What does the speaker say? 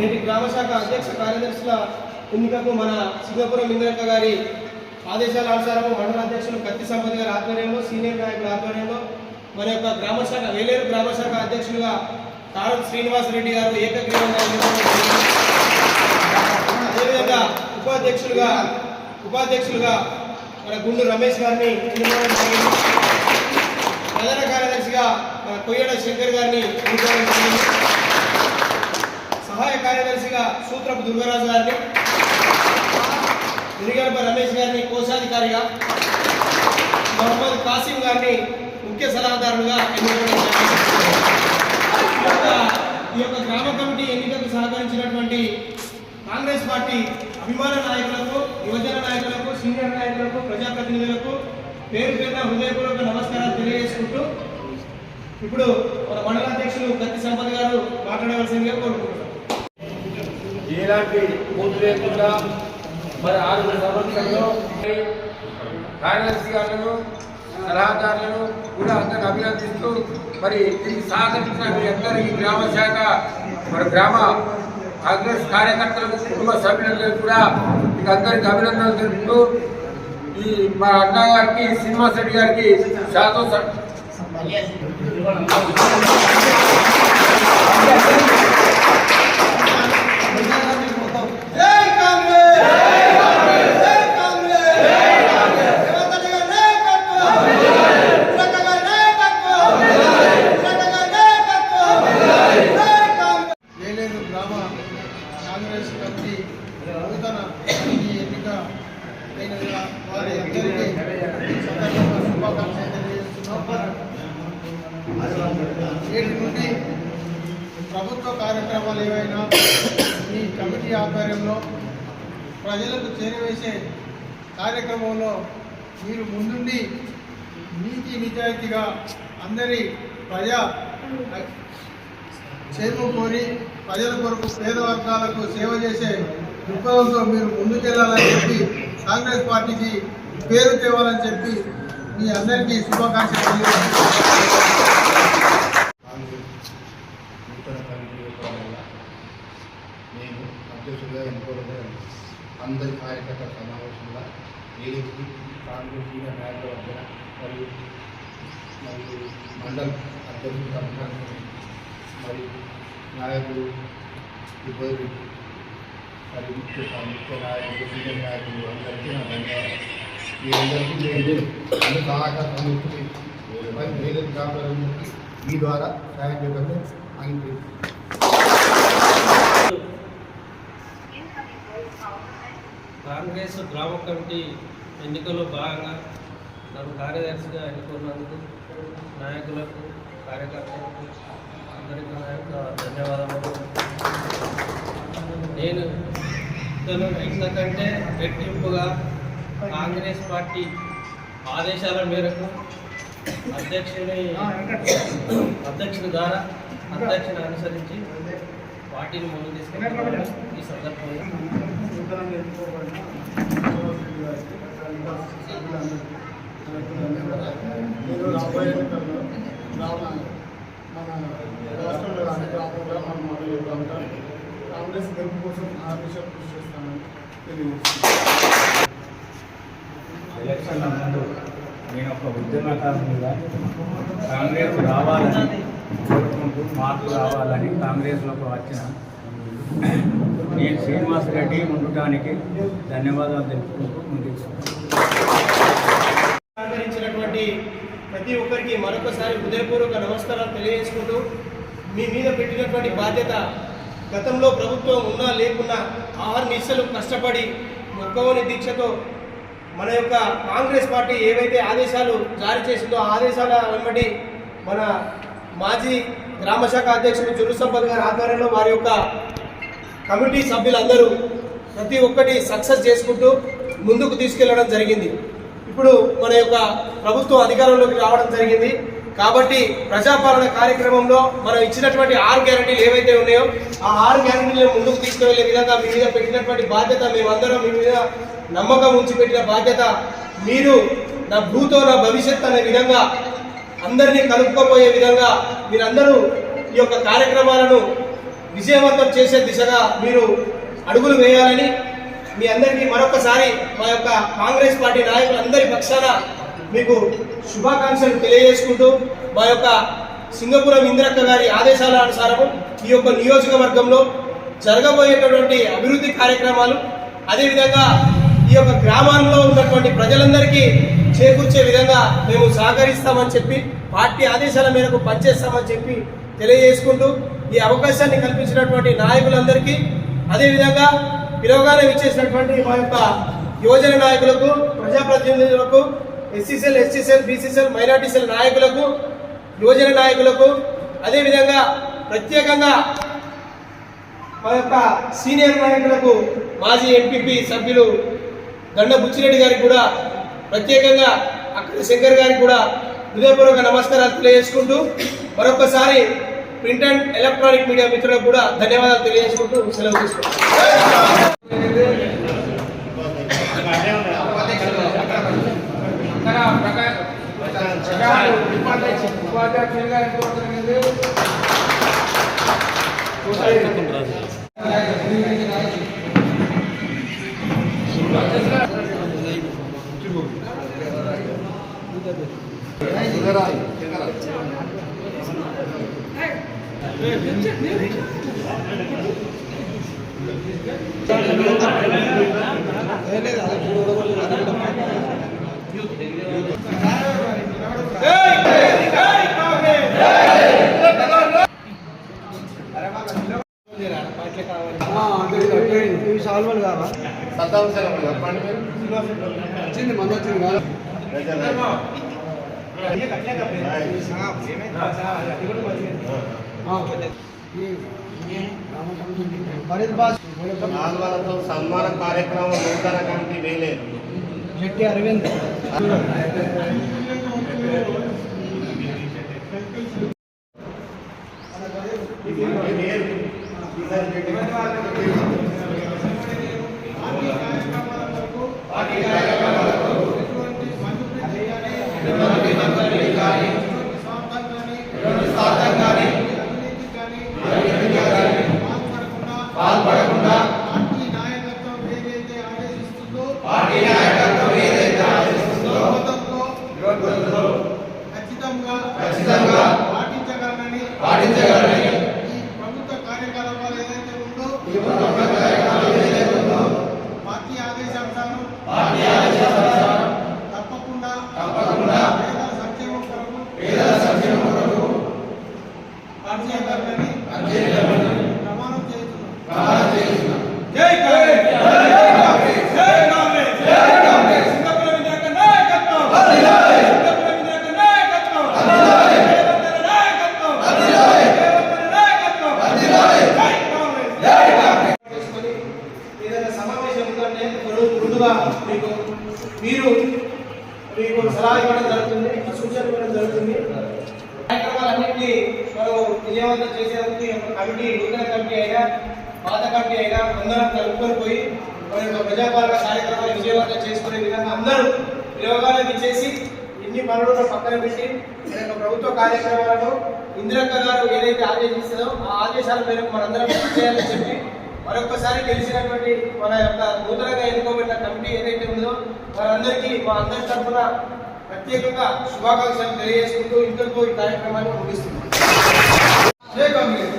నేటి గ్రామ శాఖ అధ్యక్ష కార్యదర్శుల ఎన్నికకు మన సింగపురం ఇంద్రక్క గారి ఆదేశాల అనుసారం మండల అధ్యక్షులు కత్తి సంపత్ గారి ఆధ్వర్యంలో సీనియర్ నాయకుల ఆధ్వర్యంలో మన యొక్క గ్రామ శాఖ వేలేరు గ్రామ శాఖ అధ్యక్షులుగా కారం శ్రీనివాస్ రెడ్డి గారు ఏకగ్రీవంగా అదేవిధంగా ఉపాధ్యక్షులుగా ఉపాధ్యక్షులుగా మన గుండు రమేష్ గారిని ప్రధాన కార్యదర్శిగా మన కొయ్యడ శంకర్ గారిని సహాయ కార్యదర్శిగా సూత్రపు దుర్గరాజు గారిని ఇరిగడప రమేష్ గారిని కోశాధికారిగా మహమ్మద్ కాసిం గారిని ముఖ్య సలహాదారులుగా ఈ యొక్క- గ్రామ కమిటీ ఎన్నికలకు సహకరించినటువంటి కాంగ్రెస్ పార్టీ అభిమాన నాయకులకు యువజన నాయకులకు సీనియర్ నాయకులకు ప్రజాప్రతినిధులకు పేరు పేరున హృదయపూర్వక నమస్కారాలు తెలియజేసుకుంటూ ఇప్పుడు మన మండల అధ్యక్షులు సంపద సంపత్ గారు మాట్లాడవలసిందిగా కోరుకుంటున్నాం. ఎలాంటి పోటీ లేకుండా మరి ఆరు సంవత్సరంలో కార్యదర్శి గారులను సలహాదారులను కూడా అందరిని అభినందిస్తూ మరి దీన్ని సహకరించిన మీ అందరికీ గ్రామ శాఖ మరి గ్రామ కాంగ్రెస్ కార్యకర్తలకు కుటుంబ సభ్యులందరికీ కూడా మీకు అందరికి అభినందనలు తెలుపుతూ ఈ మా అన్న గారికి శ్రీనివాస్ రెడ్డి గారికి శాతం ఈ కమిటీ ఆధ్వర్యంలో ప్రజలకు చేరవేసే కార్యక్రమంలో మీరు ముందుండి నీతి నిజాయితీగా అందరి ప్రజా క్షేమం కోరి ప్రజల కొరకు పేద వర్గాలకు సేవ చేసే దృక్పథంతో మీరు ముందుకెళ్ళాలని చెప్పి కాంగ్రెస్ పార్టీకి పేరు తేవాలని చెప్పి మీ అందరికీ శుభాకాంక్షలు తెలియజేస్తున్నాను. కాంగ్రెస్ నూతన కమిటీ ఏర్పడడం వల్ల నేను అధ్యక్షుడిగా ఎన్నుకోవడం అందరి కార్యకర్త సమావేశంగా ఏదైతే కాంగ్రెస్ సీనియర్ నాయకుల మధ్యన మరియు మరియు మండల అధ్యక్షుల సంఘానికి మరియు నాయకులు ఇబ్బంది మరియు ముఖ్య ముఖ్య నాయకులు సీనియర్ నాయకులు అందరికీ నా ధన్యవాదాలు. మీ అందరికీ నేను అన్ని సహకారం అందిస్తుంది వేరే గ్రామాలకి మీ ద్వారా సహాయం చేయగలను అని కాంగ్రెస్ గ్రామ కమిటీ ఎన్నికల్లో భాగంగా నన్ను కార్యదర్శిగా ఎన్నుకున్నందుకు నాయకులకు కార్యకర్తలకు అందరికీ నా యొక్క ధన్యవాదాలు నేను ఇతను ఇంతకంటే రెట్టింపుగా కాంగ్రెస్ పార్టీ ఆదేశాల మేరకు అధ్యక్షుని అధ్యక్షుని ద్వారా అధ్యక్షుని అనుసరించి పార్టీని ముందుకు తీసుకెళ్ళాలని ఈ గ్రామ మన రాష్ట్రంలో అన్ని గ్రామంలో మనం మొదలు ఉంటాం కాంగ్రెస్ గెలుపు కోసం ఆ విషయం కృషి చేస్తామని తెలియజేస్తున్నాను. ఎలక్షన్ల ముందు నేను ఒక ఉద్యమకారునిగా కాంగ్రెస్ రావాలని కోరుకుంటూ మార్పు రావాలని కాంగ్రెస్లోకి వచ్చిన నేను శ్రీనివాస్ రెడ్డి ఉండటానికి ధన్యవాదాలు తెలుపుకుంటూ ముందుకు సహకరించినటువంటి ప్రతి ఒక్కరికి మరొకసారి హృదయపూర్వక నమస్కారాలు తెలియజేసుకుంటూ మీ మీద పెట్టినటువంటి బాధ్యత గతంలో ప్రభుత్వం ఉన్నా లేకున్నా ఆహార నిశలు కష్టపడి మొక్కవని దీక్షతో మన యొక్క కాంగ్రెస్ పార్టీ ఏవైతే ఆదేశాలు జారీ చేసిందో ఆదేశాల వెంబడి మన మాజీ గ్రామ శాఖ అధ్యక్షుడు చురు సంపత్ గారి ఆధ్వర్యంలో వారి యొక్క కమిటీ సభ్యులందరూ ప్రతి ఒక్కటి సక్సెస్ చేసుకుంటూ ముందుకు తీసుకెళ్ళడం జరిగింది. ఇప్పుడు మన యొక్క ప్రభుత్వం అధికారంలోకి రావడం జరిగింది. కాబట్టి ప్రజాపాలన కార్యక్రమంలో మనం ఇచ్చినటువంటి ఆరు గ్యారంటీలు ఏవైతే ఉన్నాయో ఆ ఆరు గ్యారంటీలను ముందుకు తీసుకువెళ్ళే విధంగా మీ మీద పెట్టినటువంటి బాధ్యత మేమందరం మీ మీద నమ్మకం ఉంచి పెట్టిన బాధ్యత మీరు నా భూతో నా భవిష్యత్ అనే విధంగా అందరినీ కలుపుకోబోయే విధంగా మీరందరూ ఈ యొక్క కార్యక్రమాలను విజయవంతం చేసే దిశగా మీరు అడుగులు వేయాలని మీ అందరికీ మరొకసారి మా యొక్క కాంగ్రెస్ పార్టీ నాయకులందరి పక్షాన మీకు శుభాకాంక్షలు తెలియజేసుకుంటూ మా యొక్క సింగపురం ఇంద్రక్క గారి ఆదేశాల అనుసారము ఈ యొక్క నియోజకవర్గంలో జరగబోయేటటువంటి అభివృద్ధి కార్యక్రమాలు అదేవిధంగా ఈ యొక్క గ్రామాల్లో ఉన్నటువంటి ప్రజలందరికీ చేకూర్చే విధంగా మేము సహకరిస్తామని చెప్పి పార్టీ ఆదేశాల మేరకు పనిచేస్తామని చెప్పి తెలియజేసుకుంటూ ఈ అవకాశాన్ని కల్పించినటువంటి నాయకులందరికీ అదేవిధంగా పిలవగానే ఇచ్చేసినటువంటి మా యొక్క యువజన నాయకులకు ప్రజాప్రతినిధులకు ఎస్సీసీఎల్ ఎస్టీసీఎల్ బీసీసీఎల్ మైనార్టీసీఎల్ నాయకులకు యువజన నాయకులకు అదేవిధంగా ప్రత్యేకంగా మా యొక్క సీనియర్ నాయకులకు మాజీ ఎంపీపీ సభ్యులు గండ బుచ్చిరెడ్డి గారికి కూడా ప్రత్యేకంగా అక్కడ శంకర్ గారికి కూడా హృదయపూర్వక నమస్కారాలు తెలియజేసుకుంటూ మరొకసారి ప్రింట్ అండ్ ఎలక్ట్రానిక్ మీడియా మిత్రులకు కూడా ధన్యవాదాలు తెలియజేసుకుంటూ సెలవు తీసుకుంటాం ప్రకాశ్ ఉపాధ్యక్షులు గారు? కోరుతున్నది సత్తాంశాలు చెప్పండి మీరు. నాలుగు సన్మాన కార్యక్రమం నూతన కమిటీ వేయలేదు జట్టి అరవింద్ సమావేశం ఉందంటే ఒక రోజు ముందుగా మీకు మీరు మీకు సలహా ఇవ్వడం విజయవంతం చేసేందుకు కమిటీ నూతన కమిటీ అయినా పాత కమిటీ అయినా అందరం కలుపుకొని పోయి మన యొక్క ప్రజాపాలన కార్యక్రమాలు విజయవంతం చేసుకునే విధంగా అందరూ ప్రయోగాలు ఇచ్చేసి ఎన్ని పనులను పక్కన పెట్టి మన యొక్క ప్రభుత్వ కార్యక్రమాలను ఇందిరక్క గారు ఏదైతే ఆదేశిస్తుందో ఆ ఆదేశాల మేరకు మనందరం చేయాలని చెప్పి మరొకసారి గెలిచినటువంటి మన యొక్క నూతనంగా ఎన్నుకోబడిన కమిటీ ఏదైతే ఉందో వారందరికీ మా అందరి తరఫున ప్రత్యేకంగా శుభాకాంక్షలు తెలియజేసుకుంటూ ఇంతటితో ఈ కార్యక్రమాన్ని ముగిస్తున్నాం. జై కాంగ్రెస్.